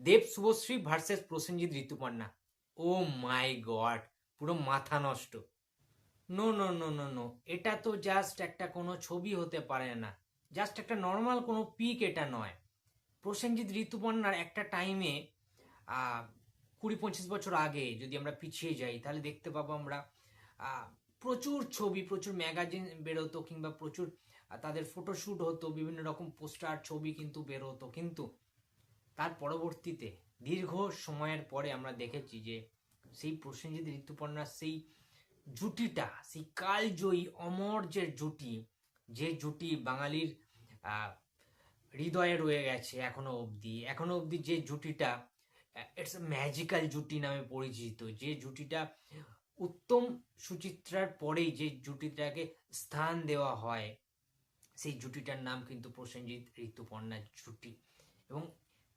Dev Subhashree versus Prosenjit Rituparna. Oh my god পুরো মাথা নষ্ট। No no no no no এটা তো জাস্ট একটা কোনো ছবি হতে পারে না। জাস্ট একটা নর্মাল কোনো পিক এটা নয়। প্রসেনজিৎ ঋতুপর্ণার একটা টাইমে কুড়ি পঁচিশ বছর আগে যদি আমরা পিছিয়ে যাই, তাহলে দেখতে পাবো আমরা প্রচুর ছবি, প্রচুর ম্যাগাজিন বেরোতো কিংবা প্রচুর তাদের ফটোশ্যুট হতো, বিভিন্ন রকম পোস্টার ছবি কিন্তু বেরোতো। কিন্তু তার পরবর্তীতে দীর্ঘ সময়ের পরে আমরা দেখেছি যে সেই প্রসেনজিৎ ঋতুপর্ণার সেই জুটিটা, সেই কালজয়ী অমর যে জুটি যে জুটি বাঙালির হৃদয়ে রয়ে গেছে এখনও অবধি। এখনও অবধি যে জুটিটা ইটস ম্যাজিক্যাল জুটি নামে পরিচিত। যে জুটিটা উত্তম সুচিত্রার পরেই যে জুটিটাকে স্থান দেওয়া হয়, সেই জুটিটার নাম কিন্তু প্রসেনজিৎ ঋতুপর্ণার জুটি। এবং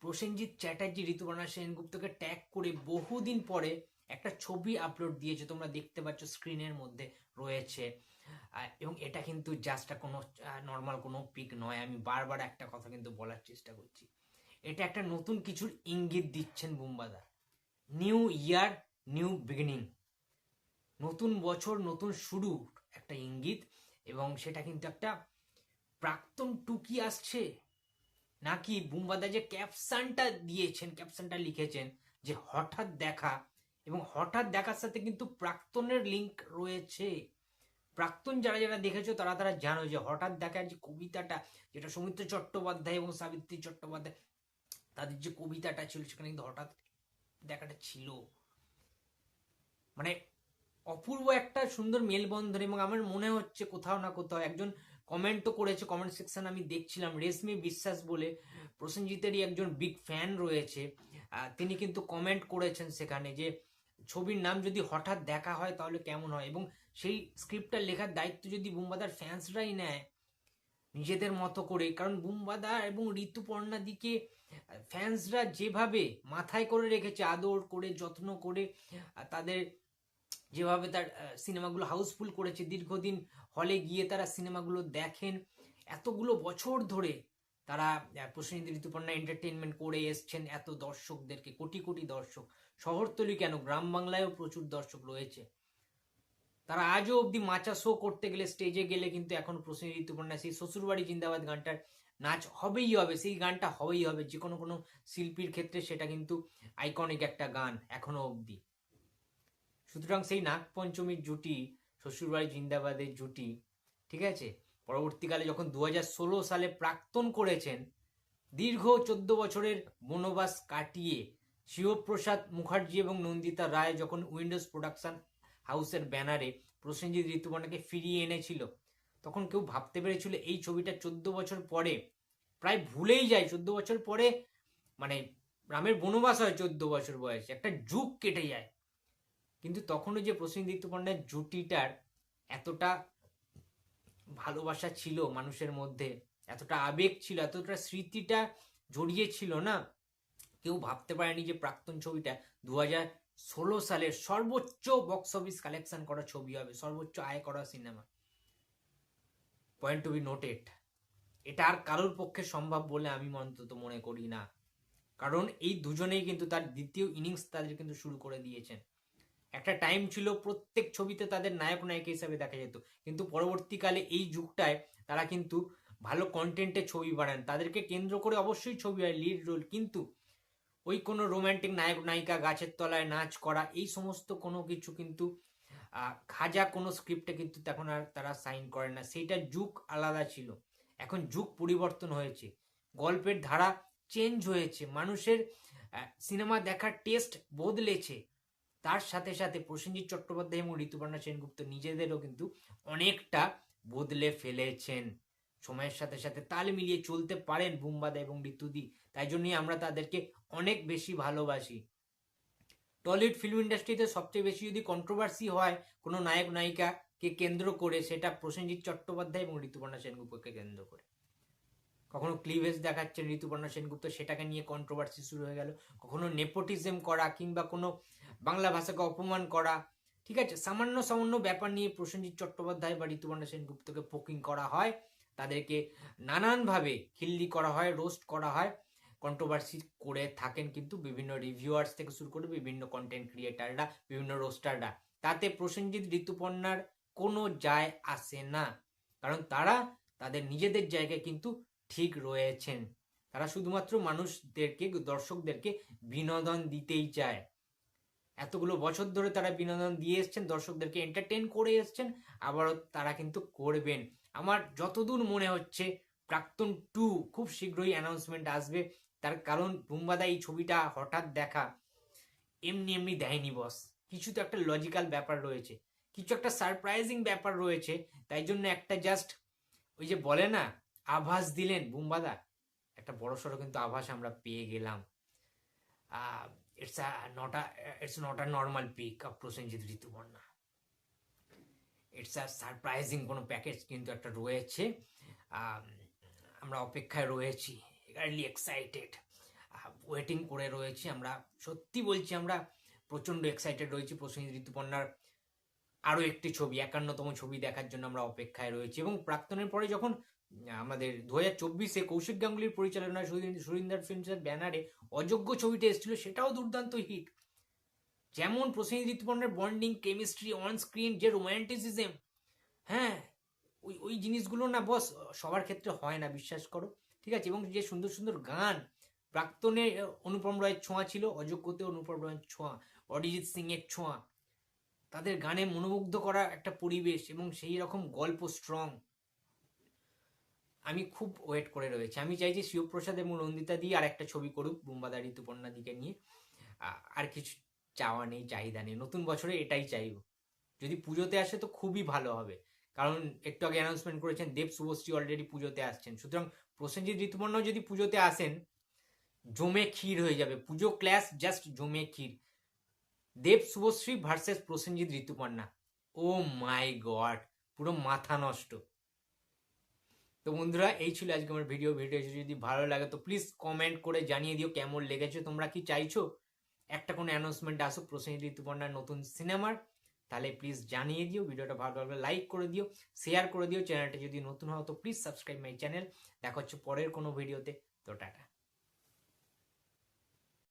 প্রসেনজিৎ চ্যাটার্জি, ঋতুপর্ণা সেনগুপ্তকে ট্যাগ করে বহুদিন পরে একটা ছবি আপলোড দিয়েছে, তোমরা দেখতে পাচ্ছ স্ক্রিনের মধ্যে রয়েছে। এবং এটা কিন্তু জাস্ট কোনো নর্মাল কোনো পিক নয়, আমি বারবার একটা কথা কিন্তু বলার চেষ্টা করছি। এটা একটা নতুন কিছুর ইঙ্গিত দিচ্ছেন বুম্বাদা। নিউ ইয়ার নিউ বিগিনিং নতুন বছর, নতুন শুরু একটা ইঙ্গিত, এবং সেটা কিন্তু একটা প্রাক্তন টুকি আসছে। নাকি বুম্বাদা যে ক্যাপশনটা দিয়েছেন ক্যাপশনটা লিখেছেন যে হঠাৎ দেখা এবং হঠাৎ দেখার সাথে কিন্তু প্রাক্তনের লিংক রয়েছে। প্রাক্তন যারা যারা দেখেছ তারা তারা জানো যে হঠাৎ দেখার যে কবিতাটা, যেটা সৌমিত্র চট্টোপাধ্যায় এবং সাবিত্রী চট্টোপাধ্যায়, তাদের যে কবিতাটা ছিল সেখানে কিন্তু হঠাৎ দেখাটা ছিল। মানে অপূর্ব একটা সুন্দর মেলবন্ধন এবং আমার মনে হচ্ছে কোথাও না কোথাও একজন কমেন্টও করেছে কমেন্ট সেকশন আমি দেখছিলাম রেশমি বিশ্বাস বলে প্রসেনজিতেরই একজন বিগ ফ্যান রয়েছে। তিনি কিন্তু কমেন্ট করেছেন সেখানে যে, ছবির নাম যদি হঠাৎ দেখা হয় তাহলে কেমন হয়? এবং সেই স্ক্রিপ্টটা লেখার দায়িত্ব যদি বুম্বাদার ফ্যান্সরাই নেয়, নিজেদের মতো করে, কারণ বুম্বাদা এবং ঋতুপর্ণা দিকে ফ্যান্সরা যেভাবে মাথায় করে রেখেছে, আদর করে, যত্ন করে তাদের যেভাবে তার সিনেমাগুলো হাউসফুল করেছে, দীর্ঘদিন হলে গিয়ে তারা সিনেমাগুলো দেখেন। এতগুলো বছর ধরে তারা প্রসেনজিৎ ঋতুপর্ণা এন্টারটেনমেন্ট করে এসছেন, এত দর্শকদেরকে, কোটি কোটি দর্শক। শহরতলি কেন? গ্রাম বাংলায়ও প্রচুর দর্শক রয়েছে। তারা আজও অবধি মাচা শো করতে গেলে স্টেজে গেলে কিন্তু এখন প্রসেনজিৎ ঋতুপর্ণা সেই শ্বশুরবাড়ি জিন্দাবাদ গানটার নাচ হবেই হবে, সেই গানটা হবেই হবে। যে কোনো কোনো শিল্পীর ক্ষেত্রে সেটা কিন্তু আইকনিক একটা গান এখনও অবধি। সুতরাং সেই নাগপঞ্চমীর জুটি, শ্বশুরবাড়ি জিন্দাবাদের জুটি, ঠিক আছে? পরবর্তীকালে যখন দু হাজার ষোলো সালে প্রাক্তন করেছেন, দীর্ঘ চোদ্দ বছরের বনবাস কাটিয়ে শিবপ্রসাদ মুখার্জি এবং নন্দিতা রায় যখন উইন্ডোজ প্রোডাকশন হাউসের ব্যানারে প্রসেনজিৎ ঋতুপর্ণাকে ফিরিয়ে এনেছিল, তখন কেউ ভাবতে পেরেছিল এই ছবিটা চোদ্দ বছর পরে, প্রায় ভুলেই যায়, চোদ্দ বছর পরে মানে রামের বনবাস হয় চোদ্দ বছর বয়সে, একটা যুগ কেটে যায়। কিন্তু তখনও যে প্রসেনজিৎ ঋতুপর্ণার জুটিটার এতটা ভালোবাসা ছিল মানুষের মধ্যে, এতটা আবেগ ছিল, এতটা স্মৃতিটা জড়িয়ে ছিল না, কেউ ভাবতে পারেনি যে প্রাক্তন ছবিটা দু ষোলো সালের সর্বোচ্চ বক্স অফিস কালেকশন করা ছবি হবে, সর্বোচ্চ আয় করা cinema point to be noted এটা আর কারোর পক্ষে সম্ভব বলে আমি অন্তত মনে করি না। কারণ এই দুজনেই কিন্তু তার দ্বিতীয় ইনিংস তাদের কিন্তু শুরু করে দিয়েছেন। একটা টাইম ছিল প্রত্যেক ছবিতে তাদের নায়ক নায়িকা হিসাবে দেখা যেত। কিন্তু পরবর্তীকালে এই যুগটায় তারা কিন্তু ভালো কন্টেন্টে ছবি বানান। তাদেরকে কেন্দ্র করে অবশ্যই ছবি হয় লিড রোল কিন্তু ওই কোনো রোম্যান্টিক নায়ক, নায়িকা গাছের তলায় নাচ করা, এই সমস্ত কোনো কিছু কিন্তু খাজা কোনো স্ক্রিপ্টে কিন্তু তখন আর তারা সাইন করে না। সেইটা যুগ আলাদা ছিল। এখন যুগ পরিবর্তন হয়েছে। গল্পের ধারা চেঞ্জ হয়েছে। মানুষের সিনেমা দেখার টেস্ট বদলেছে। তার সাথে সাথে প্রসেনজিৎ চট্টোপাধ্যায় এবং ঋতুপর্ণা সেনগুপ্ত নিজেদেরও কিন্তু অনেকটা বদলে ফেলেছেন। সময়ের সাথে সাথে তাল মিলিয়ে চলতে পারেন বুম্বাদা এবং ঋতুদি, তাই জন্যই আমরা তাদেরকে অনেক বেশি ভালোবাসি। টলিউড ফিল্ম ইন্ডাস্ট্রিতে সবচেয়ে বেশি যদি কন্ট্রোভার্সি হয় কোনো নায়ক নায়িকাকে কেন্দ্র করে, সেটা প্রসেনজিৎ চট্টোপাধ্যায় এবং ঋতুপর্ণা সেনগুপ্তকে কেন্দ্র করে। কখনো ক্লিভেজ দেখাচ্ছেন ঋতুপর্ণা সেনগুপ্ত, সেটাকে নিয়ে কন্ট্রোভার্সি শুরু হয়ে গেল। কখনো নেপোটিজম করা কিংবা কোনো বাংলা ভাষাকে অপমান করা। ঠিক আছে, সামান্য সামান্য ব্যাপার নিয়ে প্রসেনজিৎ চট্টোপাধ্যায় বা ঋতুপর্ণা সেনগুপ্তকে পোকিং করা হয়। তাদেরকে নানানভাবে খিল্লি করা হয় রোস্ট করা হয়। কন্ট্রোভার্সি করে থাকেন কিন্তু বিভিন্ন রিভিউয়ার্স থেকে শুরু করে বিভিন্ন কন্টেন্ট ক্রিয়েটাররা বিভিন্ন রোস্টাররা তাতে প্রসেনজিৎ ঋতুপর্ণার কোনো যায় আসে না। কারণ তারা তাদের নিজেদের জায়গায় কিন্তু ঠিক রয়েছেন। তারা শুধুমাত্র মানুষদেরকে, দর্শকদেরকে বিনোদন দিতেই চায়। এতগুলো বছর ধরে তারা বিনোদন দিয়ে এসছেন, দর্শকদেরকে এন্টারটেন করে এসছেন, আবারও তারা কিন্তু করবেন। আমার যতদূর মনে হচ্ছে, প্রাক্তন টু খুব শীঘ্রই অ্যানাউন্সমেন্ট আসবে। তার কারণ বুম্বাদা এই ছবিটা হঠাৎ দেখা। এমনি এমনি দেয়নি বস কিছু তো একটা লজিক্যাল ব্যাপার রয়েছে। কিছু একটা সারপ্রাইজিং ব্যাপার রয়েছে। তাই জন্য একটা জাস্ট ওই যে বলে না আভাস দিলেন বুম্বাদা। একটা বড় সড়ো কিন্তু আভাস আমরা পেয়ে গেলাম। It's not a it's normal pick of Prosenjit Rituparna. It's a surprising কোনো প্যাকেজ কিন্তু একটা রয়েছে। আমরা অপেক্ষায় রয়েছি আর্লি এক্সাইটেড ওয়েটিং করে রয়েছি আমরা। সত্যি বলছি আমরা প্রচণ্ড এক্সাইটেড রয়েছি প্রসেনজিৎ ঋতুপর্ণার আরও একটি ছবি, একান্নতম ছবি দেখার জন্য আমরা অপেক্ষায় রয়েছি এবং প্রাক্তনের পরে যখন আমাদের দু হাজার চব্বিশে কৌশিক গাঙ্গুলির পরিচালনায় সুরিন- সুরিন্দর ফিল্মসের ব্যানারে অযোগ্য ছবিটা এসেছিল, সেটাও দুর্দান্ত হিট। যেমন প্রসেনজিৎ ঋতুপর্ণের বন্ডিং, কেমিস্ট্রি অন স্ক্রিন যে রোম্যান্টিসিজম হ্যাঁ ওই ওই জিনিসগুলো না বস, সবার ক্ষেত্রে হয় না, বিশ্বাস করো। ঠিক আছে, এবং যে সুন্দর সুন্দর গান, প্রাক্তনে অনুপম রায়ের ছোঁয়া ছিল, অযোগ্যতে অনুপম রায়ের ছোঁয়া, অরিজিৎ সিং এর ছোঁয়া। তাদের গানে মনোমুগ্ধ করা একটা পরিবেশ এবং সেই রকম গল্প স্ট্রং আমি খুব ওয়েট করে রয়েছি। আমি চাইছি শিবপ্রসাদ এবং নন্দিতা দিয়ে আর একটা ছবি করুক বুম্বাদা, ঋতুপর্ণা দিকে নিয়ে। আর কিছু চাওয়া নেই, চাহিদা নেই। নতুন বছরে এটাই চাইব। যদি পুজোতে আসে তো খুবই ভালো হবে। কারণ একটু আগে অ্যানাউন্সমেন্ট করেছেন, দেব শুভশ্রী অলরেডি পুজোতে আসছেন। সুতরাং প্রসেনজিৎ ঋতুপর্ণাও যদি পুজোতে আসেন, জমে ক্ষীর হয়ে যাবে। পুজো ক্লাস জাস্ট জমে ক্ষীর। Dev Subhashree versus Prosenjit Rituparna. Oh my god পুরো মাথা নষ্ট। তো বন্ধুরা, এই ছিল আজকে আমার ভিডিও ভিডিও যদি ভালো লাগে, তো প্লিজ কমেন্ট করে জানিয়ে দিও কেমন লেগেছে, তোমরা কি চাইছো? একটা কোনো অ্যানাউন্সমেন্ট আসুক প্রসেনজিৎ ঋতুপর্ণার নতুন সিনেমার তাহলে প্লিজ জানিয়ে দিও ভিডিওটা ভালো লাগলে লাইক করে দিও শেয়ার করে দিও। চ্যানেলটা যদি নতুন হয়, তো প্লিজ সাবস্ক্রাইব মাই চ্যানেল দেখা হচ্ছে পরের কোনো ভিডিওতে তো টাটা।